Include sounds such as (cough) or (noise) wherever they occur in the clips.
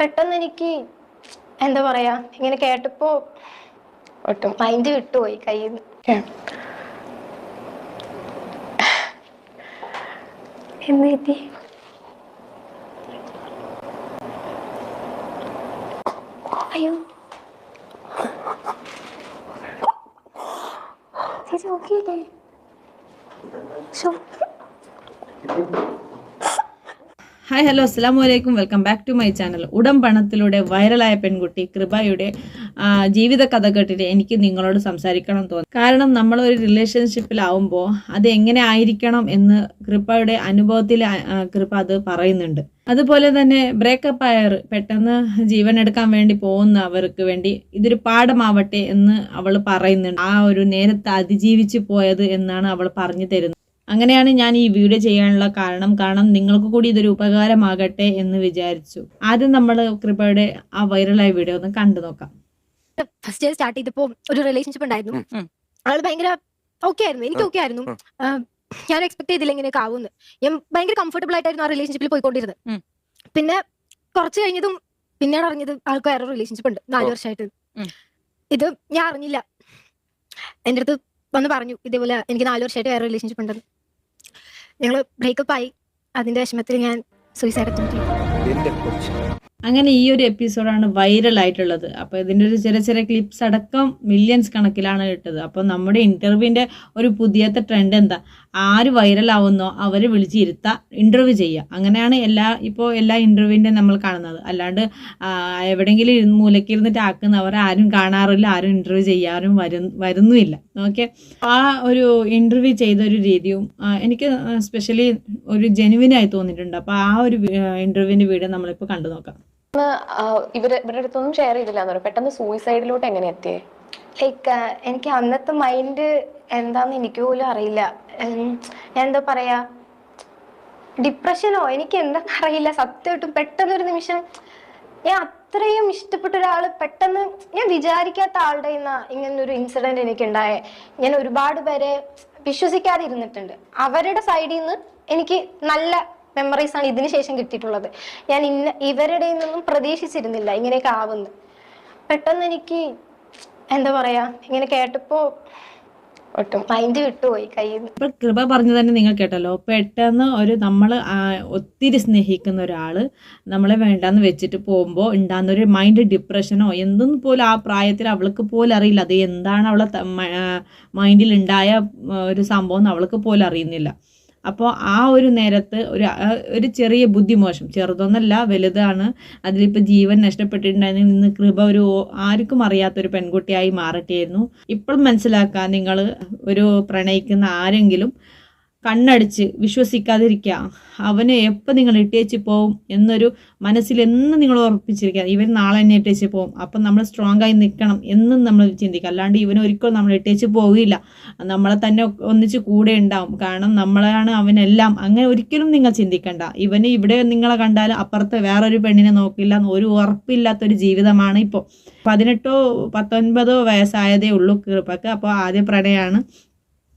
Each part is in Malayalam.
പെട്ടെന്ന് എനിക്ക് എന്താ പറയാ ഇങ്ങനെ കേട്ടപ്പോ ഒട്ടും മൈൻഡ് വിട്ടുപോയി കയ്യിൽ നിന്ന് എന്ത് അയ്യോ. ചേച്ചി ഹായ് ഹലോ അസ്സാം വലൈക്കും welcome back to my channel ഉടം പണത്തിലൂടെ വൈറലായ പെൺകുട്ടി കൃപയുടെ ജീവിത കഥ കേട്ടിട്ട് എനിക്ക് നിങ്ങളോട് സംസാരിക്കണം തോന്നി കാരണം നമ്മൾ ഒരു റിലേഷൻഷിപ്പിലാവുമ്പോൾ അത് എങ്ങനെ ആയിരിക്കണം എന്ന് കൃപയുടെ അനുഭവത്തിൽ കൃപ അത് പറയുന്നുണ്ട്. അതുപോലെ തന്നെ ബ്രേക്കപ്പ് ആയർ പെട്ടെന്ന് ജീവൻ എടുക്കാൻ വേണ്ടി പോകുന്നവർക്ക് വേണ്ടി ഇതൊരു പാഠമാവട്ടെ എന്ന് അവൾ പറയുന്നുണ്ട്. ആ ഒരു നേരത്തെ അതിജീവിച്ചു പോയത് എന്നാണ് അവൾ പറഞ്ഞു തരുന്നത്. അങ്ങനെയാണ് ഞാൻ ഈ വീഡിയോ ചെയ്യാനുള്ള കാരണം. കാരണം നിങ്ങൾക്ക് കൂടി ഇതൊരു ഉപകാരമാകട്ടെ എന്ന് വിചാരിച്ചു. ആദ്യം നമ്മൾ കൃപയുടെ ആ വൈറലായ വീഡിയോ ഒന്ന് കണ്ടു നോക്കാം. ഫസ്റ്റ് ഇയർ സ്റ്റാർട്ട് ചെയ്തപ്പോ ഒരു റിലേഷൻഷിപ്പ് ഉണ്ടായിരുന്നു. ആൾ ഭയങ്കര ഓക്കെ ആയിരുന്നു. എനിക്ക് ഓക്കെ ആയിരുന്നു. ഞാൻ എക്സ്പെക്ട് ചെയ്തില്ല ഇങ്ങനെയൊക്കെ ആവുമെന്ന് ഞാൻ ഭയങ്കര കംഫർട്ടബിൾ ആയിട്ടായിരുന്നു ആ റിലേഷൻഷിപ്പിൽ പോയിക്കൊണ്ടിരുന്നത്. പിന്നെ കുറച്ച് കഴിഞ്ഞതും പിന്നീട് അറിഞ്ഞത് ആൾക്ക് വേറെ റിലേഷൻഷിപ്പ് ഉണ്ട്. നാല്. വർഷമായിട്ട് ഇത് ഞാൻ അറിഞ്ഞില്ല. എന്റെ അടുത്ത് വന്ന് പറഞ്ഞു ഇതേപോലെ എനിക്ക് നാല് വർഷമായിട്ട് വേറെ റിലേഷൻഷിപ്പ് ഉണ്ടെന്ന്. ഞങ്ങൾ ബ്രേക്കപ്പ് ആയി. അതിന്റെ വിഷമത്തിൽ ഞാൻ സൂയിസൈഡ് അറ്റംപ്റ്റ് ചെയ്തു എന്റെ കൊച്ചു. അങ്ങനെ ഈ ഒരു എപ്പിസോഡാണ് വൈറൽ ആയിട്ടുള്ളത്. അപ്പോൾ ഇതിന്റെ ഒരു ചെറിയ ചെറിയ ക്ലിപ്സ് അടക്കം മില്യൺസ് കണക്കിലാണ് കിട്ടത് അപ്പോൾ നമ്മുടെ ഇന്റർവ്യൂവിന്റെ ഒരു പുതിയത്തെ ട്രെൻഡ് എന്താ? ആര് വൈറലാവുന്നോ അവരെ വിളിച്ചിരുത്തുക ഇന്റർവ്യൂ ചെയ്യുക അങ്ങനെയാണ് എല്ലാ ഇപ്പോൾ എല്ലാ ഇന്റർവ്യൂവിന്റെ നമ്മൾ കാണുന്നത്. അല്ലാണ്ട് എവിടെയെങ്കിലും മൂലക്കിരുന്നിട്ട് ആക്കുന്നവർ ആരും കാണാറില്ല ആരും ഇന്റർവ്യൂ ചെയ്യാറും വരും വരുന്നുമില്ല. ഓക്കെ ആ ഒരു ഇന്റർവ്യൂ ചെയ്ത ഒരു രീതിയും എനിക്ക് സ്പെഷ്യലി ഒരു ജെനുവിനായി തോന്നിയിട്ടുണ്ട്. അപ്പോൾ ആ ഒരു ഇന്റർവ്യൂവിന്റെ വീഡിയോ നമ്മളിപ്പോൾ കണ്ടു നോക്കാം. ഇവർ ഇവരുടെ അടുത്തൊന്നും ഷെയർ ചെയ്തില്ല എന്ന് പെട്ടെന്ന് സൂയിസൈഡിലോട്ട് എങ്ങനെ എത്തിയേ? ലൈക്ക് എനിക്ക് അന്നത്തെ മൈൻഡ് എന്താന്ന് എനിക്ക് പോലും അറിയില്ല. എന്താ പറയാ? ഡിപ്രഷനോ എനിക്ക് എന്താ അറിയില്ല. സത്യമായിട്ടും പെട്ടെന്ന് ഒരു നിമിഷം ഞാൻ അത്രയും ഇഷ്ടപ്പെട്ട ഒരാൾ പെട്ടെന്ന് ഞാൻ വിചാരിക്കാത്ത ആളുടെ ഇങ്ങനെ ഒരു ഇൻസിഡന്റ് എനിക്ക് ഉണ്ടായേ ഞാൻ ഒരുപാട് പേരെ വിശ്വസിക്കാതെ ഇരുന്നിട്ടുണ്ട് അവരുടെ സൈഡിൽ നിന്ന് എനിക്ക് നല്ല മെമ്മറീസ് ആണ് ഇതിന് ശേഷം കിട്ടിയിട്ടുള്ളത്. ഞാൻ ഇന്ന ഇവരുടെ നിന്നും പ്രതീക്ഷിച്ചിരുന്നില്ല ഇങ്ങനെയൊക്കെ ആവുന്നു. പെട്ടെന്ന് എനിക്ക് എന്താ പറയാ? ഇങ്ങനെ കേട്ടപ്പോ ഒട്ടും മൈൻഡ് വിട്ടുപോയി കയ്യിൽ നിന്ന് ഇപ്പൊ കൃപ പറഞ്ഞു തന്നെ നിങ്ങൾ കേട്ടല്ലോ. പെട്ടെന്ന് ഒരു നമ്മൾ ഒത്തിരി സ്നേഹിക്കുന്ന ഒരാൾ നമ്മളെ വേണ്ടാന്ന് വെച്ചിട്ട് പോകുമ്പോൾ ഉണ്ടാകുന്ന ഒരു മൈൻഡ് ഡിപ്രഷനോ എന്തെന്ന് പോലും ആ പ്രായത്തിൽ അവൾക്ക് പോലും അറിയില്ല. അത് എന്താണ് അവളെ മൈൻഡിൽ ഉണ്ടായ ഒരു സംഭവം അവൾക്ക് പോലും അറിയുന്നില്ല. അപ്പോൾ ആ ഒരു നേരത്ത് ഒരു ഒരു ചെറിയ ബുദ്ധിമോശം ചെറുതൊന്നല്ല വലുതാണ്. അതിലിപ്പോൾ ജീവൻ നഷ്ടപ്പെട്ടിട്ടുണ്ടായിരുന്നു നിന്ന് കൃപ ഒരു ആർക്കും അറിയാത്തൊരു പെൺകുട്ടിയായി മാറട്ടെയായിരുന്നു ഇപ്പോൾ മനസ്സിലാക്കാൻ നിങ്ങൾ ഒരു പ്രണയിക്കുന്ന ആരെങ്കിലും കണ്ണടിച്ച് വിശ്വസിക്കാതിരിക്കുക. അവനെ എപ്പോൾ നിങ്ങൾ ഇട്ടേച്ച് പോവും എന്നൊരു മനസ്സിൽ എന്നും നിങ്ങൾ ഉറപ്പിച്ചിരിക്കുക. ഇവൻ നാളെ തന്നെ ഇട്ടേച്ച് പോവും. അപ്പം നമ്മൾ സ്ട്രോങ് ആയി നിൽക്കണം എന്നും നമ്മൾ ചിന്തിക്കുക. അല്ലാണ്ട് ഇവൻ ഒരിക്കലും നമ്മൾ ഇട്ടേച്ച് പോവില്ല നമ്മളെ തന്നെ ഒന്നിച്ച് കൂടെ ഉണ്ടാവും. കാരണം നമ്മളാണ് അവനെല്ലാം. അങ്ങനെ ഒരിക്കലും നിങ്ങൾ ചിന്തിക്കണ്ട. ഇവന് ഇവിടെ നിങ്ങളെ കണ്ടാൽ അപ്പുറത്ത് വേറൊരു പെണ്ണിനെ നോക്കില്ല ഒരു ഉറപ്പില്ലാത്തൊരു ജീവിതമാണ് ഇപ്പോൾ. പതിനെട്ടോ പത്തൊൻപതോ വയസ്സായതേ ഉള്ളൂ കൃപക്ക് അപ്പോൾ ആദ്യ പ്രണയമാണ്.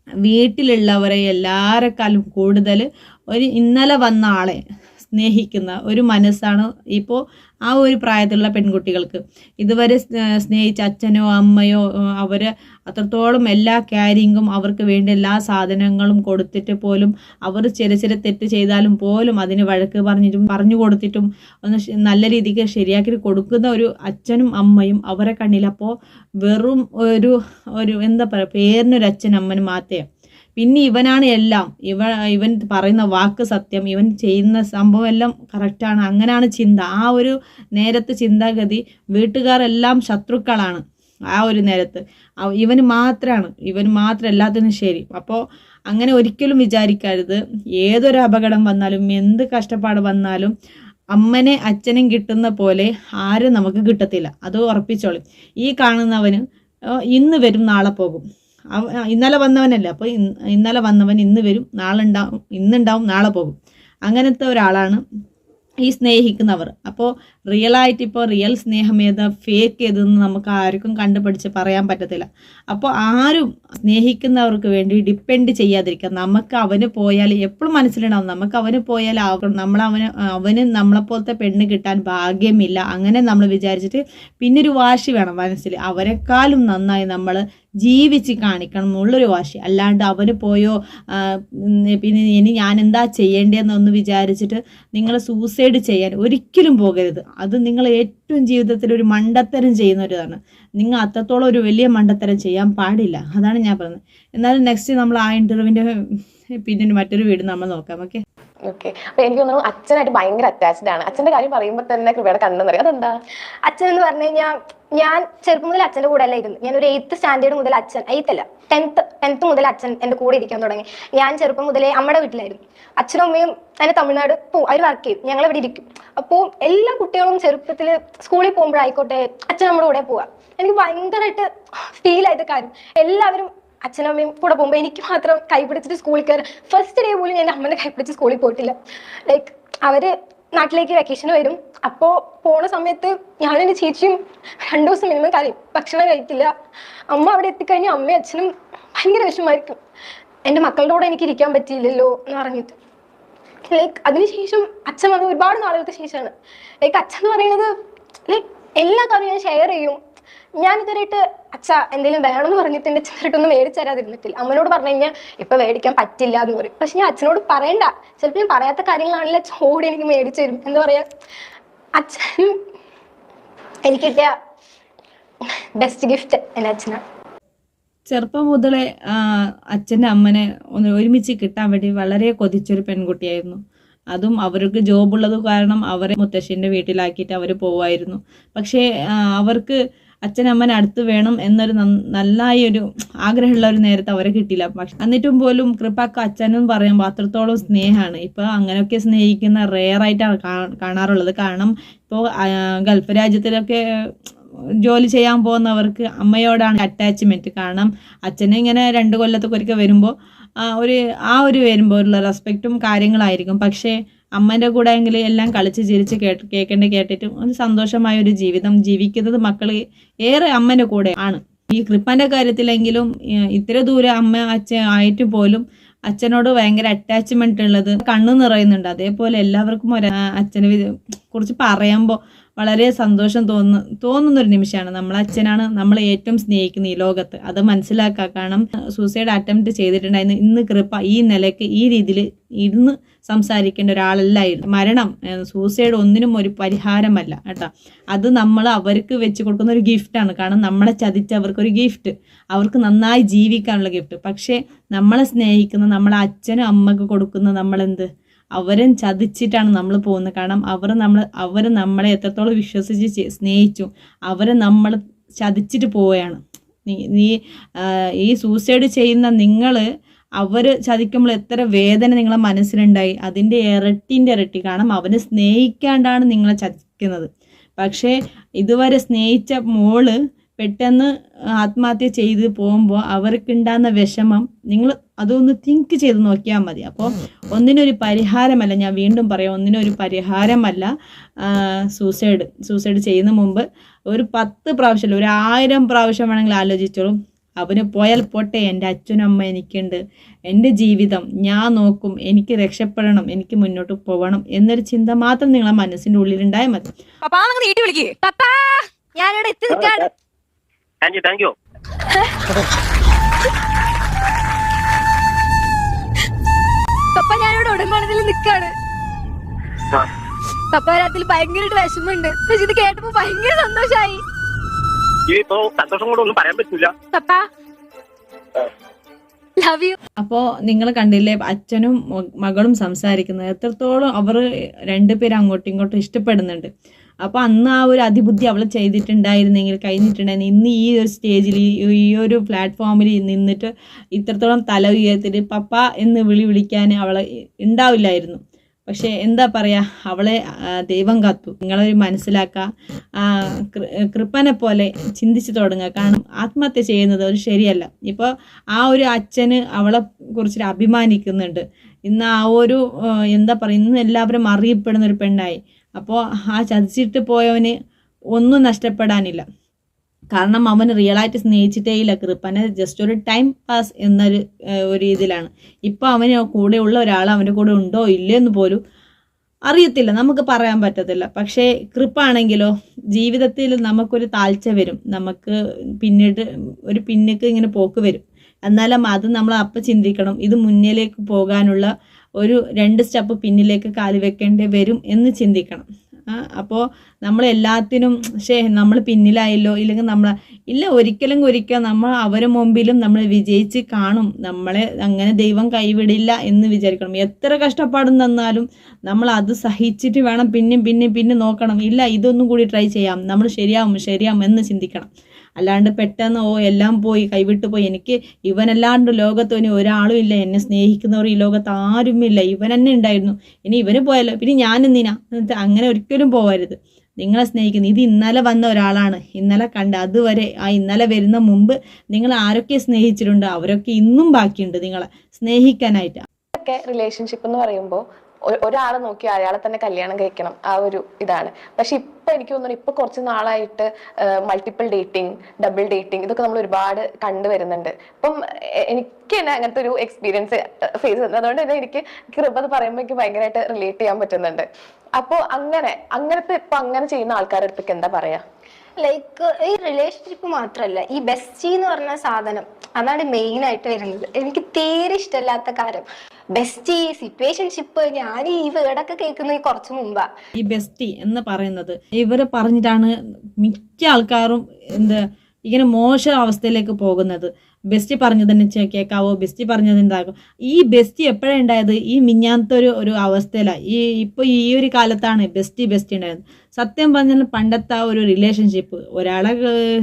വീട്ടിലുള്ളവരെ എല്ലാരെക്കാളും കൂടുതൽ ഒരു ഇന്നലെ വന്ന ആളെ സ്നേഹിക്കുന്ന ഒരു മനസ്സാണ് ഇപ്പോൾ ആ ഒരു പ്രായത്തിലുള്ള പെൺകുട്ടികൾക്ക്. ഇതുവരെ സ്നേ- സ്നേഹിച്ച അച്ഛനോ അമ്മയോ അവർ അത്രത്തോളം എല്ലാ ക്യാരിങ്ങും അവർക്ക് വേണ്ട എല്ലാ സാധനങ്ങളും കൊടുത്തിട്ട് പോലും അവർ ചെറിയ ചെറിയ തെറ്റ് ചെയ്താലും പോലും അതിന് വഴക്ക് പറഞ്ഞിട്ടും പറഞ്ഞു കൊടുത്തിട്ടും ഒന്ന് നല്ല രീതിക്ക് ശരിയാക്കി കൊടുക്കുന്ന ഒരു അച്ഛനും അമ്മയും അവരെ കണ്ണിൽ അപ്പോൾ വെറും ഒരു ഒരു എന്താ പറയുക പേരിനൊരു അച്ഛനും അമ്മനും മാത്രമേ പിന്നെ ഇവനാണ് എല്ലാം. ഇവ ഇവൻ പറയുന്ന വാക്ക് സത്യം ഇവൻ ചെയ്യുന്ന സംഭവം എല്ലാം കറക്റ്റാണ് അങ്ങനെയാണ് ചിന്ത. ആ ഒരു നേരത്തെ ചിന്താഗതി വീട്ടുകാരെല്ലാം ശത്രുക്കളാണ്. ആ ഒരു നേരത്ത്. ഇവന് മാത്രമാണ് ഇവന് മാത്രം എല്ലാത്തിനും ശരി. അപ്പോൾ അങ്ങനെ ഒരിക്കലും വിചാരിക്കരുത്. ഏതൊരു അപകടം വന്നാലും എന്ത് കഷ്ടപ്പാട് വന്നാലും അമ്മനെ അച്ഛനും കിട്ടുന്ന പോലെ ആരും നമുക്ക് കിട്ടത്തില്ല. അത് ഉറപ്പിച്ചോളും. ഈ കാണുന്നവന് ഇന്ന് വരും നാളെ പോകും. ഇന്നലെ വന്നവനല്ല. അപ്പോൾ ഇന്നലെ വന്നവൻ ഇന്ന് വരും നാളെ ഉണ്ടാവും ഇന്നുണ്ടാവും നാളെ പോകും. അങ്ങനത്തെ ഒരാളാണ് ഈ സ്നേഹിക്കുന്നവർ. അപ്പോൾ റിയൽ ആയിട്ട് ഇപ്പോൾ റിയൽ സ്നേഹം ഏതാ ഫേക്ക് ഏതെന്ന് നമുക്ക് ആർക്കും കണ്ടുപിടിച്ച് പറയാൻ പറ്റത്തില്ല. അപ്പോൾ ആരും സ്നേഹിക്കുന്നവർക്ക് വേണ്ടി ഡിപ്പെൻഡ് ചെയ്യാതിരിക്കുക. നമുക്ക് അവന് പോയാൽ എപ്പോഴും മനസ്സിലുണ്ടാവും. നമുക്ക് അവന് പോയാൽ നമ്മൾ അവന് അവന് നമ്മളെപ്പോലത്തെ പെണ്ണ് കിട്ടാൻ ഭാഗ്യമില്ല. അങ്ങനെ നമ്മൾ വിചാരിച്ചിട്ട് പിന്നെ ഒരു വാശി വേണം മനസ്സിൽ. അവരെക്കാളും നന്നായി നമ്മൾ ജീവിച്ച് കാണിക്കണം എന്നുള്ളൊരു വാശി. അല്ലാണ്ട് അവന് പോയോ പിന്നെ ഇനി ഞാൻ എന്താ ചെയ്യേണ്ടതെന്നൊന്ന് വിചാരിച്ചിട്ട് നിങ്ങൾ സൂസൈഡ് ചെയ്യാൻ ഒരിക്കലും പോകരുത്. അത് നിങ്ങൾ ഏറ്റവും ജീവിതത്തിൽ ഒരു മണ്ടത്തരം ചെയ്യുന്ന ഒരു നിങ്ങൾ അത്രത്തോളം ഒരു വലിയ മണ്ടത്തരം ചെയ്യാൻ പാടില്ല. അതാണ് ഞാൻ പറഞ്ഞത്. എന്നാലും നെക്സ്റ്റ് നമ്മൾ ആ ഇന്റർവ്യൂവിന്റെ പിന്നെ മറ്റൊരു വീട് നമ്മൾ നോക്കാം. ഓക്കെ ഓക്കെ അപ്പൊ എനിക്ക് തോന്നുന്നു അച്ഛനായിട്ട് ഭയങ്കര അറ്റാച്ച്ഡ് ആണ്. അച്ഛന്റെ കാര്യം പറയുമ്പോൾ തന്നെ കൃപയുടെ കണ്ണെന്നറിയാം അതെന്താ? അച്ഛൻ എന്ന് പറഞ്ഞു കഴിഞ്ഞാൽ ഞാൻ ചെറുപ്പം മുതൽ അച്ഛന്റെ കൂടെ അല്ല ഇരുന്നു ഞാൻ ഒരു എയ്ത്ത് സ്റ്റാൻഡേർഡ് മുതൽ അച്ഛൻ എയ്ത്ത് അല്ല ടെൻത്ത് ടെൻത്ത് മുതൽ അച്ഛൻ എന്റെ കൂടെ ഇരിക്കാൻ തുടങ്ങി. ഞാൻ ചെറുപ്പം മുതലേ അമ്മയുടെ വീട്ടിലായിരുന്നു. അച്ഛനും അമ്മയും എന്നെ തമിഴ്നാട് പോ അവർ വർക്ക് ചെയ്യും. ഞങ്ങൾ ഇവിടെ ഇരിക്കും. അപ്പോൾ എല്ലാ കുട്ടികളും ചെറുപ്പത്തിൽ സ്കൂളിൽ പോകുമ്പോഴായിക്കോട്ടെ അച്ഛൻ നമ്മുടെ കൂടെ പോവാം. എനിക്ക് ഭയങ്കരമായിട്ട് ഫീൽ ആയത് കാര്യം. എല്ലാവരും അച്ഛനും അമ്മയും കൂടെ പോകുമ്പോൾ എനിക്ക് മാത്രം കൈ പിടിച്ചിട്ട് സ്കൂളിൽ കയറി ഫസ്റ്റ് ഡേ പോലും ഞാൻ അമ്മനെ കൈ പിടിച്ച് സ്കൂളിൽ പോയിട്ടില്ല. ലൈക്ക് അവർ നാട്ടിലേക്ക് വെക്കേഷന് വരും. അപ്പോൾ പോണ സമയത്ത് ഞാനും എന്റെ ചേച്ചിയും രണ്ടു ദിവസം മിനിമം കരയും ഭക്ഷണം കഴിക്കില്ല. അമ്മ അവിടെ എത്തിക്കഴിഞ്ഞാൽ അമ്മയും അച്ഛനും ഭയങ്കര വിഷമമായിരിക്കും. എന്റെ മക്കളുടെ കൂടെ എനിക്ക് ഇരിക്കാൻ പറ്റിയില്ലല്ലോ എന്ന് പറഞ്ഞിട്ട്. ലൈക്ക് അതിനുശേഷം അച്ഛൻ വന്ന് ഒരുപാട് നാളുകൾക്ക് ശേഷമാണ്. ലൈക്ക് അച്ഛൻ എന്ന് പറയുന്നത് ലൈക്ക് എല്ലാ കാര്യവും ഞാൻ ഷെയർ ചെയ്യും. ഞാൻ ഇതുവരെയായിട്ട് അച്ഛ എന്തെങ്കിലും വേണമെന്ന് പറഞ്ഞിട്ട് എന്റെ ചെറുട്ടൊന്നും മേടിച്ചു തരാതിരുന്നിട്ടില്ല. അമ്മനോട് പറഞ്ഞു കഴിഞ്ഞാൽ ഇപ്പൊ മേടിക്കാൻ പറ്റില്ല എന്ന് പറയും. പക്ഷെ ഞാൻ അച്ഛനോട് പറയണ്ട. ചിലപ്പോൾ ഞാൻ പറയാത്ത കാര്യങ്ങളാണല്ലോ ചോടി എനിക്ക് മേടിച്ചു തരും. എന്താ പറയാ? അച്ഛൻ എനിക്ക് കിട്ടിയ ബെസ്റ്റ് ഗിഫ്റ്റ് എന്റെ അച്ഛനാണ് ചെറുപ്പം മുതലേ അച്ഛന്റെ അമ്മനെ ഒന്ന് ഒരുമിച്ച് കിട്ടാൻ വേണ്ടി വളരെ കൊതിച്ചൊരു പെൺകുട്ടിയായിരുന്നു. അതും അവർക്ക് ജോബുള്ളത് കാരണം അവരെ മുത്തശ്ശിന്റെ വീട്ടിലാക്കിയിട്ട് അവർ പോവായിരുന്നു. പക്ഷേ അവർക്ക് അച്ഛനമ്മനെ അടുത്ത് വേണം എന്നൊരു നന്നായി ഒരു ആഗ്രഹമുള്ള ഒരു നേരത്തെ അവരെ കിട്ടിയില്ല. പക്ഷെ എന്നിട്ടും പോലും കൃപക്ക് അച്ഛനും പറയുമ്പോൾ അത്രത്തോളം സ്നേഹമാണ് ഇപ്പോൾ അങ്ങനെയൊക്കെ സ്നേഹിക്കുന്ന റെയറായിട്ടാണ് കാണാറുള്ളത്. കാരണം ഇപ്പോ ഗൾഫ് രാജ്യത്തിലൊക്കെ ജോലി ചെയ്യാൻ പോകുന്നവർക്ക് അമ്മയോടാണ് അറ്റാച്ച്മെന്റ് കാരണം അച്ഛനെ ഇങ്ങനെ രണ്ട് കൊല്ലത്തൊക്കെ ഒരിക്കൽ വരുമ്പോൾ ഒരു ആ ഒരു വരുമ്പോൾ ഉള്ള റെസ്പെക്റ്റും കാര്യങ്ങളായിരിക്കും. പക്ഷേ അമ്മന്റെ കൂടെ എങ്കിൽ എല്ലാം കളിച്ച് ചിരിച്ച് കേട്ട് കേൾക്കേണ്ടി കേട്ടിട്ടും ഒരു സന്തോഷമായ ഒരു ജീവിതം ജീവിക്കുന്നത് മക്കൾ ഏറെ അമ്മന്റെ കൂടെ ആണ്. ഈ കൃപ്പന്റെ കാര്യത്തിലെങ്കിലും ഇത്ര ദൂരം അമ്മ അച്ഛൻ ആയിട്ട് പോലും അച്ഛനോട് ഭയങ്കര അറ്റാച്ച്മെന്റ് ഉള്ളത് കണ്ണു നിറയുന്നുണ്ട്. അതേപോലെ എല്ലാവർക്കും ഒരു അച്ഛനെ കുറിച്ച് പറയുമ്പോൾ വളരെ സന്തോഷം തോന്നുന്നു തോന്നുന്ന ഒരു നിമിഷമാണ്. നമ്മളെ അച്ഛനാണ് നമ്മൾ ഏറ്റവും സ്നേഹിക്കുന്ന ഈ ലോകത്ത്. അത് മനസ്സിലാക്കുക കാരണം സൂസൈഡ് അറ്റംപ്റ്റ് ചെയ്തിട്ടുണ്ടായിരുന്നു ഇന്ന് കൃപ ഈ നിലയ്ക്ക് ഈ രീതിയിൽ ഇരുന്ന് സംസാരിക്കേണ്ട ഒരാളല്ലായിരുന്നു. മരണം സൂസൈഡ് ഒന്നിനും ഒരു പരിഹാരമല്ല കേട്ടോ. അത് നമ്മൾ അവർക്ക് വെച്ച് കൊടുക്കുന്ന ഒരു ഗിഫ്റ്റാണ് കാരണം നമ്മളെ ചതിച്ചവർക്ക് ഒരു ഗിഫ്റ്റ് അവർക്ക് നന്നായി ജീവിക്കാനുള്ള ഗിഫ്റ്റ് പക്ഷേ നമ്മളെ സ്നേഹിക്കുന്ന നമ്മളെ അച്ഛനും അമ്മയ്ക്ക് കൊടുക്കുന്ന നമ്മളെന്ത്? അവരും ചതിച്ചിട്ടാണ് നമ്മൾ പോകുന്നത്. കാരണം അവർ നമ്മൾ അവർ നമ്മളെ എത്രത്തോളം വിശ്വസിച്ച് സ്നേഹിച്ചു അവർ നമ്മൾ ചതിച്ചിട്ട് പോവുകയാണ്. നീ ഈ സൂസൈഡ് ചെയ്യുന്ന നിങ്ങൾ അവർ ചതിക്കുമ്പോൾ എത്ര വേദന നിങ്ങളെ മനസ്സിലുണ്ടായി. അതിന്റെ ഇരട്ടിന്റെ ഇരട്ടി. കാരണം അവനെ സ്നേഹിക്കാണ്ടാണ് നിങ്ങളെ ചതിക്കുന്നത്. പക്ഷേ ഇതുവരെ സ്നേഹിച്ച മോൾ പെട്ടെന്ന് ആത്മഹത്യ ചെയ്ത് പോകുമ്പോൾ അവർക്കുണ്ടാകുന്ന വിഷമം നിങ്ങൾ അതൊന്ന് തിങ്ക് ചെയ്ത് നോക്കിയാൽ മതി. അപ്പോൾ ഒന്നിനൊരു പരിഹാരമല്ല ഞാൻ വീണ്ടും പറയാം ഒന്നിനൊരു പരിഹാരമല്ല സൂസൈഡ് സൂസൈഡ് ചെയ്യുന്ന മുമ്പ് ഒരു പത്ത് പ്രാവശ്യം ഒരു ആയിരം പ്രാവശ്യം വേണമെങ്കിൽ ആലോചിച്ചോളും. അവന് പോയാൽ പോട്ടെ എന്റെ അച്ഛനമ്മ എനിക്കുണ്ട് എന്റെ ജീവിതം ഞാൻ നോക്കും എനിക്ക് രക്ഷപ്പെടണം എനിക്ക് മുന്നോട്ട് പോകണം എന്നൊരു ചിന്ത മാത്രം നിങ്ങളെ മനസ്സിന്റെ ഉള്ളിലുണ്ടായാൽ മതി. ഞാനിവിടെ എത്തി നിൽക്കാണ് താങ്ക് യു താങ്ക് യു. പപ്പ ഞാനിവിടെ ഉടമ്പാണതിൽ നിൽക്കാണ് പപ്പ രാത്രി ഭയങ്കരമായിട്ട് വിഷമമുണ്ട്. പക്ഷെ ഇത് കേട്ടപ്പോ ഭയങ്കര സന്തോഷമായി. ഇനിയിപ്പോ സന്തോഷം കൂടെ ഒന്നും പറയാൻ പറ്റില്ല പപ്പ ലവ് യു നിങ്ങൾ കണ്ടില്ലേ അച്ഛനും മകളും സംസാരിക്കുന്നത്. എത്രത്തോളം അവർ രണ്ടുപേരും അങ്ങോട്ടും ഇങ്ങോട്ടും ഇഷ്ടപ്പെടുന്നുണ്ട്. അപ്പോൾ അന്ന് ആ ഒരു അതിബുദ്ധി അവൾ ചെയ്തിട്ടുണ്ടായിരുന്നെങ്കിൽ കഴിഞ്ഞിട്ടുണ്ടായിരുന്നു ഇന്ന് ഈ ഒരു സ്റ്റേജിൽ ഈ ഒരു പ്ലാറ്റ്ഫോമിൽ നിന്നിട്ട് ഇത്രത്തോളം തല ഉയർത്തിട്ട് പപ്പ എന്ന് വിളി വിളിക്കാൻ അവളെ ഉണ്ടാവില്ലായിരുന്നു. പക്ഷേ എന്താ പറയാ അവളെ ദൈവം കാത്തു. നിങ്ങളൊരു മനസ്സിലാക്കുക കൃപ്പനെ പോലെ ചിന്തിച്ചു തുടങ്ങുക. കാരണം ആത്മഹത്യ ചെയ്യുന്നത് ഒരു ശരിയല്ല. ഇപ്പോൾ ആ ഒരു അച്ഛന് അവളെ കുറിച്ച് അഭിമാനിക്കുന്നുണ്ട്. ഇന്ന് ആ ഒരു എന്താ പറയുക ഇന്ന് എല്ലാവരും അറിയപ്പെടുന്ന ഒരു പെണ്ണായി. അപ്പോൾ ആ ചതിച്ചിട്ട് പോയവന് ഒന്നും നഷ്ടപ്പെടാനില്ല. കാരണം അവൻ റിയലായിട്ട് സ്നേഹിച്ചിട്ടേ ഇല്ല കൃപ്പനെ ജസ്റ്റ് ഒരു ടൈം പാസ് എന്നൊരു ഒരു ഇതിലാണ്. ഇപ്പം അവന് കൂടെയുള്ള ഒരാൾ അവന്റെ കൂടെ ഉണ്ടോ? ഇല്ലേ എന്ന് പോലും അറിയത്തില്ല. നമുക്ക് പറയാൻ പറ്റത്തില്ല. പക്ഷേ കൃപ്പാണെങ്കിലോ ജീവിതത്തിൽ നമുക്കൊരു താഴ്ച വരും. നമുക്ക് പിന്നീട് ഒരു പിന്നിക്ക് ഇങ്ങനെ പോക്ക് വരും. എന്നാലും അത് നമ്മൾ അപ്പം ചിന്തിക്കണം. ഇത് മുന്നിലേക്ക് പോകാനുള്ള ഒരു രണ്ട് സ്റ്റെപ്പ് പിന്നിലേക്ക് കാൽ വെക്കേണ്ടി വരും എന്ന് ചിന്തിക്കണം. അപ്പോൾ നമ്മൾ എല്ലാത്തിനും ഷേ നമ്മൾ പിന്നിലായല്ലോ ഇല്ലെങ്കിൽ നമ്മൾ ഇല്ല ഒരിക്കലും ഒരിക്കൽ നമ്മൾ അവരെ മുമ്പിലും നമ്മൾ വിജയിച്ച് കാണും. നമ്മളെ അങ്ങനെ ദൈവം കൈവിടില്ല എന്ന് വിചാരിക്കണം. എത്ര കഷ്ടപ്പാടും തന്നാലും നമ്മൾ അത് സഹിച്ചിട്ട് വേണം പിന്നെയും പിന്നെയും പിന്നെ നോക്കണം. ഇല്ല ഇതൊന്നും കൂടി ട്രൈ ചെയ്യാം. നമ്മൾ ശരിയാവും ശരിയാവും എന്ന് ചിന്തിക്കണം. അല്ലാണ്ട് പെട്ടെന്ന് ഓ എല്ലാം പോയി കൈവിട്ട് പോയി. എനിക്ക് ഇവനല്ലാണ്ട് ലോകത്ത് ഇനി ഒരാളും ഇല്ല. എന്നെ സ്നേഹിക്കുന്നവർ ഈ ലോകത്ത് ആരുമില്ല ഇവൻ തന്നെ ഉണ്ടായിരുന്നു. ഇനി ഇവന് പോയല്ലോ പിന്നെ ഞാൻ എന്തിനാ? അങ്ങനെ ഒരിക്കലും പോകരുത് നിങ്ങളെ സ്നേഹിക്കുന്നു ഇത് ഇന്നലെ വന്ന ഒരാളാണ്. ഇന്നലെ കണ്ട അതുവരെ ആ ഇന്നലെ വരുന്ന മുമ്പ് നിങ്ങൾ ആരൊക്കെ സ്നേഹിച്ചിട്ടുണ്ട്? അവരൊക്കെ ഇന്നും ബാക്കിയുണ്ട് നിങ്ങളെ സ്നേഹിക്കാനായിട്ട്. റിലേഷൻഷിപ്പ് എന്ന് പറയുമ്പോൾ ഒരാളെ നോക്കി അയാളെ തന്നെ കല്യാണം കഴിക്കണം ആ ഒരു ഇതാണ്. പക്ഷെ ഇപ്പൊ എനിക്ക് തോന്നുന്നു ഇപ്പൊ കുറച്ച് നാളായിട്ട് മൾട്ടിപ്പിൾ ഡേറ്റിംഗ് ഡബിൾ ഡേറ്റിംഗ് ഇതൊക്കെ നമ്മൾ ഒരുപാട് കണ്ടുവരുന്നുണ്ട് അപ്പം എനിക്ക് തന്നെ അങ്ങനത്തെ ഒരു എക്സ്പീരിയൻസ് ഫേസ് ചെയ്യുന്നത് അതുകൊണ്ട് തന്നെ എനിക്ക് കൃപ എന്ന് പറയുമ്പോൾ എനിക്ക് ഭയങ്കരമായിട്ട് റിലേറ്റ് ചെയ്യാൻ പറ്റുന്നുണ്ട്. അപ്പോ അങ്ങനെ അങ്ങനത്തെ ഇപ്പൊ അങ്ങനെ ചെയ്യുന്ന ആൾക്കാരുടെ അടുത്തേക്ക് എന്താ പറയാ? ലൈക്ക് ഈ റിലേഷൻഷിപ്പ് മാത്രമല്ല ഈ ബെസ്റ്റി എന്ന് പറഞ്ഞ സാധനം അതാണ് മെയിൻ ആയിട്ട് വരുന്നത്. എനിക്ക് തീരെ ഇഷ്ടമല്ലാത്ത കാര്യം. ബെസ്റ്റി സിറ്റുവേഷൻഷിപ്പ് ഞാൻ ഈ വേർഡൊക്കെ കേൾക്കുന്ന കുറച്ച് മുമ്പാ. ഈ ബെസ്റ്റി എന്ന് പറയുന്നത് ഇവർ പറഞ്ഞിട്ടാണ് മിക്ക ആൾക്കാരും എന്താ ഇങ്ങനെ മോശ അവസ്ഥയിലേക്ക് പോകുന്നത്. ബെസ്റ്റി പറഞ്ഞത് തന്നെ കേൾക്കാവോ ബെസ്റ്റി പറഞ്ഞത് എന്താകും? ഈ ബെസ്റ്റി എപ്പോഴാണ് ഉണ്ടായത്? ഈ മിഞ്ഞാത്തൊരു ഒരു അവസ്ഥയിലാണ് ഈ ഇപ്പോൾ ഈ ഒരു കാലത്താണ് ബെസ്റ്റി ബെസ്റ്റി ഉണ്ടായത്. സത്യം പറഞ്ഞാൽ പണ്ടത്തെ ഒരു റിലേഷൻഷിപ്പ് ഒരാളെ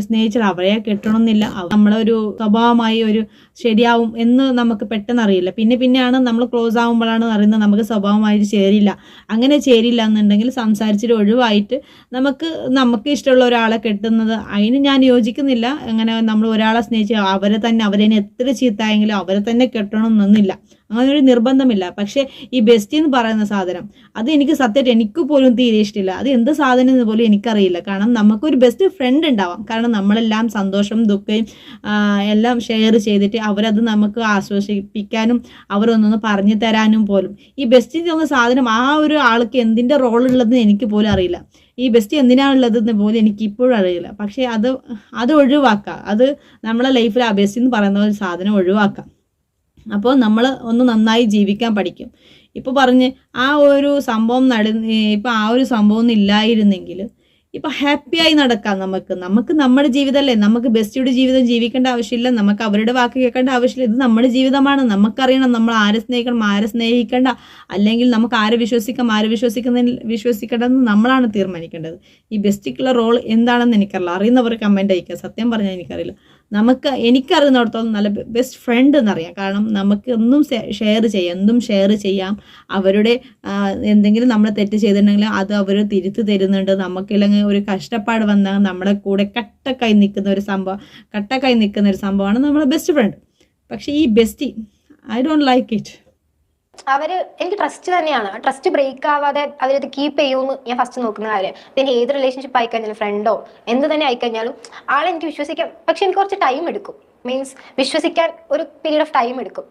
സ്നേഹിച്ചാൽ അവരെ കെട്ടണമെന്നില്ല. നമ്മളൊരു നമ്മളെ ഒരു സ്വഭാവമായി ഒരു ശരിയാവും എന്ന് നമുക്ക് പെട്ടെന്ന് അറിയില്ല. പിന്നെ പിന്നെയാണ് നമ്മൾ ക്ലോസ് ആകുമ്പോഴാണ് അറിയുന്നത് നമുക്ക് സ്വഭാവമായിട്ട് ചേരില്ല. അങ്ങനെ ചേരില്ല എന്നുണ്ടെങ്കിൽ സംസാരിച്ചിട്ട് ഒഴിവായിട്ട് നമുക്ക് നമുക്ക് ഇഷ്ടമുള്ള ഒരാളെ കെട്ടുന്നത് അതിന് ഞാൻ യോജിക്കുന്നില്ല. അങ്ങനെ നമ്മൾ ഒരാളെ സ്നേഹിച്ച് അവരെ തന്നെ അവരെ എത്ര ചീത്തായെങ്കിലും അവരെ തന്നെ കെട്ടണം എന്നില്ല അങ്ങനെ ഒരു നിർബന്ധമില്ല. പക്ഷേ ഈ ബെസ്റ്റ് എന്ന് പറയുന്ന സാധനം അത് എനിക്ക് സത്യമായിട്ട് എനിക്ക് പോലും തീരെ ഇഷ്ടമില്ല. അത് എന്ത് സാധനം പോലും എനിക്കറിയില്ല. കാരണം നമുക്കൊരു ബെസ്റ്റ് ഫ്രണ്ട് ഉണ്ടാവാം. കാരണം നമ്മളെല്ലാം സന്തോഷം ദുഃഖയും എല്ലാം ഷെയർ ചെയ്തിട്ട് അവരത് നമുക്ക് ആശ്വസിപ്പിക്കാനും അവരൊന്നൊന്ന് പറഞ്ഞു തരാനും പോലും. ഈ ബെസ്റ്റ് എന്ന സാധനം ആ ഒരു ആൾക്ക് എന്തിന്റെ റോൾ ഉള്ളതെന്ന് എനിക്ക് പോലും അറിയില്ല. ഈ ബെസ്റ്റ് എന്തിനാണുള്ളതെന്ന് പോലും എനിക്ക് ഇപ്പോഴും അറിയില്ല. പക്ഷേ അത് അത് ഒഴിവാക്കാം. അത് നമ്മളെ ലൈഫിൽ ആ ബെസ്റ്റ് എന്ന് പറയുന്ന ഒരു സാധനം ഒഴിവാക്കാം. അപ്പോൾ നമ്മൾ ഒന്ന് നന്നായി ജീവിക്കാൻ പഠിക്കും. ഇപ്പോൾ പറഞ്ഞ് ആ ഒരു സംഭവം നട ഇപ്പോൾ ആ ഒരു സംഭവം ഒന്നും ഇല്ലായിരുന്നെങ്കിൽ ഇപ്പം ഹാപ്പിയായി നടക്കാം നമുക്ക്. നമുക്ക് നമ്മുടെ ജീവിതമല്ലേ? നമുക്ക് ബെസ്റ്റിയുടെ ജീവിതം ജീവിക്കേണ്ട ആവശ്യമില്ല. നമുക്ക് അവരുടെ വാക്ക് കേൾക്കേണ്ട ആവശ്യമില്ല. ഇത് നമ്മുടെ ജീവിതമാണ്. നമുക്കറിയണം നമ്മൾ ആരെ സ്നേഹിക്കണം ആരെ സ്നേഹിക്കേണ്ട. അല്ലെങ്കിൽ നമുക്ക് ആരെ വിശ്വസിക്കാം ആരെ വിശ്വസിക്കുന്നതിൽ വിശ്വസിക്കേണ്ടതെന്ന് നമ്മളാണ് തീരുമാനിക്കേണ്ടത്. ഈ ബെസ്റ്റിക്കുള്ള റോൾ എന്താണെന്ന് എനിക്കറിയില്ല. അറിയുന്നവർ കമന്റ് അയക്കുക സത്യം പറഞ്ഞാൽ എനിക്കറിയില്ല. നമുക്ക് എനിക്കറിയുന്നിടത്തോളം നല്ല ബെസ്റ്റ് ഫ്രണ്ട് എന്നറിയാം. കാരണം നമുക്ക് എന്നും ഷെയർ ചെയ്യാം. എന്തും ഷെയർ ചെയ്യാം. അവരുടെ എന്തെങ്കിലും നമ്മൾ തെറ്റ് ചെയ്തിട്ടുണ്ടെങ്കിൽ അത് അവർ തിരുത്തു തരുന്നുണ്ട്. നമുക്കില്ലെങ്കിൽ ഒരു കഷ്ടപ്പാട് വന്നാൽ നമ്മുടെ കൂടെ കട്ടക്കായി നിൽക്കുന്ന ഒരു സംഭവം കട്ടക്കായി നിൽക്കുന്ന ഒരു സംഭവമാണ് നമ്മുടെ ബെസ്റ്റ് ഫ്രണ്ട് പക്ഷേ ഈ bestie I don't like it അവർ എനിക്ക് ട്രസ്റ്റ് തന്നെയാണ്. ട്രസ്റ്റ് ബ്രേക്ക് ആവാതെ അവരത് കീപ്പ് ചെയ്യുമെന്ന് ഞാൻ ഫസ്റ്റ് നോക്കുന്ന കാര്യം. പിന്നെ ഏത് റിലേഷൻഷിപ്പ് ആയിക്കഴിഞ്ഞാലും ഫ്രണ്ടോ എന്ത് തന്നെ ആയിക്കഴിഞ്ഞാലും ആളെ എനിക്ക് വിശ്വസിക്കാം പക്ഷെ എനിക്ക് കുറച്ച് ടൈം എടുക്കും. മീൻസ് വിശ്വസിക്കാൻ ഒരു പീരീഡ് ഓഫ് ടൈം എടുക്കും.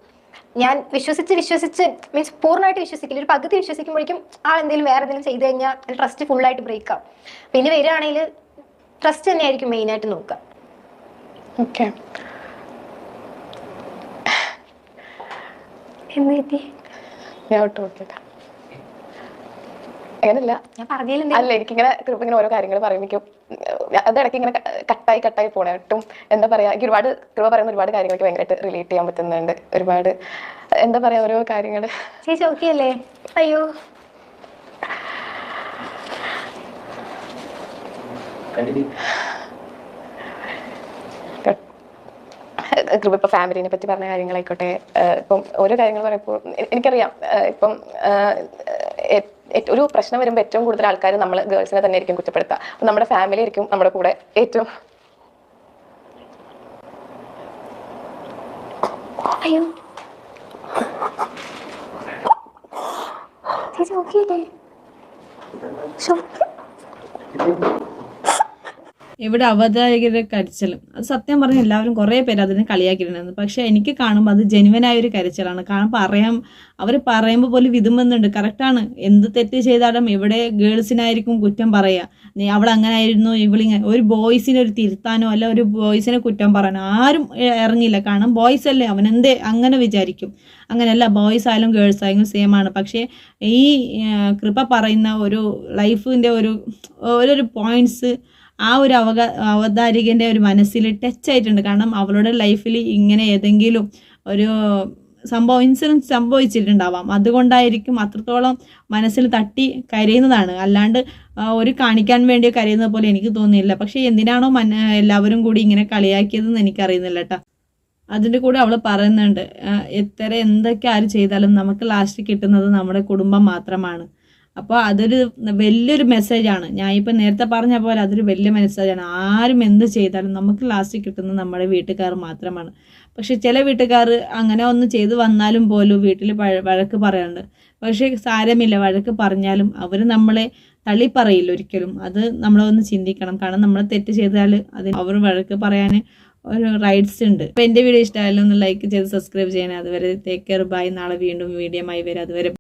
ഞാൻ വിശ്വസിച്ച് വിശ്വസിച്ച് മീൻസ് പൂർണമായിട്ട് വിശ്വസിക്കില്ല. ഒരു പകുതി വിശ്വസിക്കുമ്പോഴേക്കും ആൾ എന്തെങ്കിലും വേറെ എന്തെങ്കിലും ചെയ്തു കഴിഞ്ഞാൽ ട്രസ്റ്റ് ഫുള്ളായിട്ട് ബ്രേക്ക് ആവും. പിന്നെ വരികയാണെങ്കിൽ ട്രസ്റ്റ് തന്നെയായിരിക്കും മെയിനായിട്ട് നോക്കുക. ഓക്കെ എന്ത് (sighs) ഞാൻ ഒട്ടും നോക്കില്ല അങ്ങനല്ല. ഞാൻ പറഞ്ഞില്ല അല്ല എനിക്കിങ്ങനെ കൃപ ഇങ്ങനെ ഓരോ കാര്യങ്ങൾ പറയുമ്പോൾ അതിടയ്ക്ക് ഇങ്ങനെ കട്ടായി കട്ടായി പോണേ. ഒട്ടും എന്താ പറയാ എനിക്ക് ഒരുപാട് കൃപ പറയുന്ന ഒരുപാട് കാര്യങ്ങളൊക്കെ ഭയങ്കരമായിട്ട് റിലേറ്റ് ചെയ്യാൻ പറ്റുന്നുണ്ട്. ഒരുപാട് എന്താ പറയാ ഓരോ കാര്യങ്ങൾ ചേച്ചി ഓക്കെ അല്ലേ? അയ്യോ. കൃപ ഇപ്പൊ ഫാമിലിനെ പറ്റി പറഞ്ഞ കാര്യങ്ങളായിക്കോട്ടെ ഇപ്പം ഓരോ കാര്യങ്ങൾ പറയുമ്പോൾ എനിക്കറിയാം ഇപ്പം ഒരു പ്രശ്നം വരുമ്പോൾ ഏറ്റവും കൂടുതൽ ആൾക്കാർ നമ്മൾ ഗേൾസിനെ തന്നെ ആയിരിക്കും കുറ്റപ്പെടുത്തുക അപ്പൊ നമ്മുടെ ഫാമിലി ആയിരിക്കും നമ്മുടെ കൂടെ ഏറ്റവും അയ്യോ ചേച്ചി ഓക്കെ അല്ലേ. ഇവിടെ അവതാരകരുടെ കരച്ചിലും. അത് സത്യം പറഞ്ഞ എല്ലാവരും കുറേ പേര് അതിനെ കളിയാക്കിയിട്ടുണ്ടായിരുന്നു പക്ഷെ എനിക്ക് കാണുമ്പോൾ അത് ജെനുവനായ ഒരു കരച്ചിലാണ്. കാരണം പറയാം അവർ പറയുമ്പോൾ പോലും വിതുമ്പുന്നുണ്ട്. കറക്റ്റാണ് എന്ത് തെറ്റ് ചെയ്താലും ഇവിടെ ഗേൾസിനായിരിക്കും കുറ്റം പറയുക നീ അവിടെ അങ്ങനെ ആയിരുന്നു ഇവളിങ്ങനെ ഒരു ബോയ്സിനെ ഒരു തിരുത്താനോ അല്ല ഒരു ബോയ്സിനെ കുറ്റം പറയാനോ ആരും ഇറങ്ങില്ല കാരണം ബോയ്സ് അല്ലേ അവൻ എന്തേ അങ്ങനെ വിചാരിക്കും. അങ്ങനെയല്ല ബോയ്സ് ആയാലും ഗേൾസ് ആയാലും സെയിം ആണ്. പക്ഷേ ഈ കൃപ പറയുന്ന ഒരു ലൈഫിന്റെ ഒരു ഓരോരു പോയിന്റ്സ് ആ ഒരു അവക അവതാരികന്റെ ഒരു മനസ്സിൽ ടച്ച് ആയിട്ടുണ്ട്. കാരണം അവളുടെ ലൈഫിൽ ഇങ്ങനെ ഏതെങ്കിലും ഒരു സംഭവം ഇൻസിഡൻസ് സംഭവിച്ചിട്ടുണ്ടാവാം. അതുകൊണ്ടായിരിക്കും അത്രത്തോളം മനസ്സിൽ തട്ടി കരയുന്നതാണ്. അല്ലാണ്ട് ഒരു കാണിക്കാൻ വേണ്ടി കരയുന്നത് പോലെ എനിക്ക് തോന്നിയില്ല. പക്ഷേ എന്തിനാണോ മന എല്ലാവരും കൂടി ഇങ്ങനെ കളിയാക്കിയതെന്ന് എനിക്കറിയുന്നില്ല കേട്ടോ അതിന്റെ കൂടെ അവൾ പറയുന്നുണ്ട് എത്ര എന്തൊക്കെ ആര് ചെയ്താലും നമുക്ക് ലാസ്റ്റ് കിട്ടുന്നത് നമ്മുടെ കുടുംബം മാത്രമാണ്. അപ്പോൾ അതൊരു വലിയൊരു മെസ്സേജാണ് ഞാൻ ഇപ്പം നേരത്തെ പറഞ്ഞ പോലെ അതൊരു വലിയ മെസ്സേജാണ് ആരും എന്ത് ചെയ്താലും നമുക്ക് ലാസ്റ്റ് കിട്ടുന്നത് നമ്മുടെ വീട്ടുകാർ മാത്രമാണ്. പക്ഷെ ചില വീട്ടുകാർ അങ്ങനെ ഒന്ന് ചെയ്തു വന്നാലും പോലും വീട്ടിൽ വഴക്ക് പറയാറുണ്ട്. പക്ഷേ സാരമില്ല. വഴക്ക് പറഞ്ഞാലും അവർ നമ്മളെ തള്ളിപ്പറയില്ല ഒരിക്കലും. അത് നമ്മളൊന്ന് ചിന്തിക്കണം. കാരണം നമ്മൾ തെറ്റ് ചെയ്താൽ അതിന് അവർ വഴക്ക് പറയാൻ ഒരു റൈറ്റ്സ് ഉണ്ട്. അപ്പോൾ എന്റെ വീഡിയോ ഇഷ്ടമായാലും ഒന്ന് ലൈക്ക് ചെയ്ത് സബ്സ്ക്രൈബ് ചെയ്യണം. അതുവരെ ടേക്ക് കെയർ ബൈ നാളെ വീണ്ടും വീഡിയോ ആയി വരും. അതുവരെ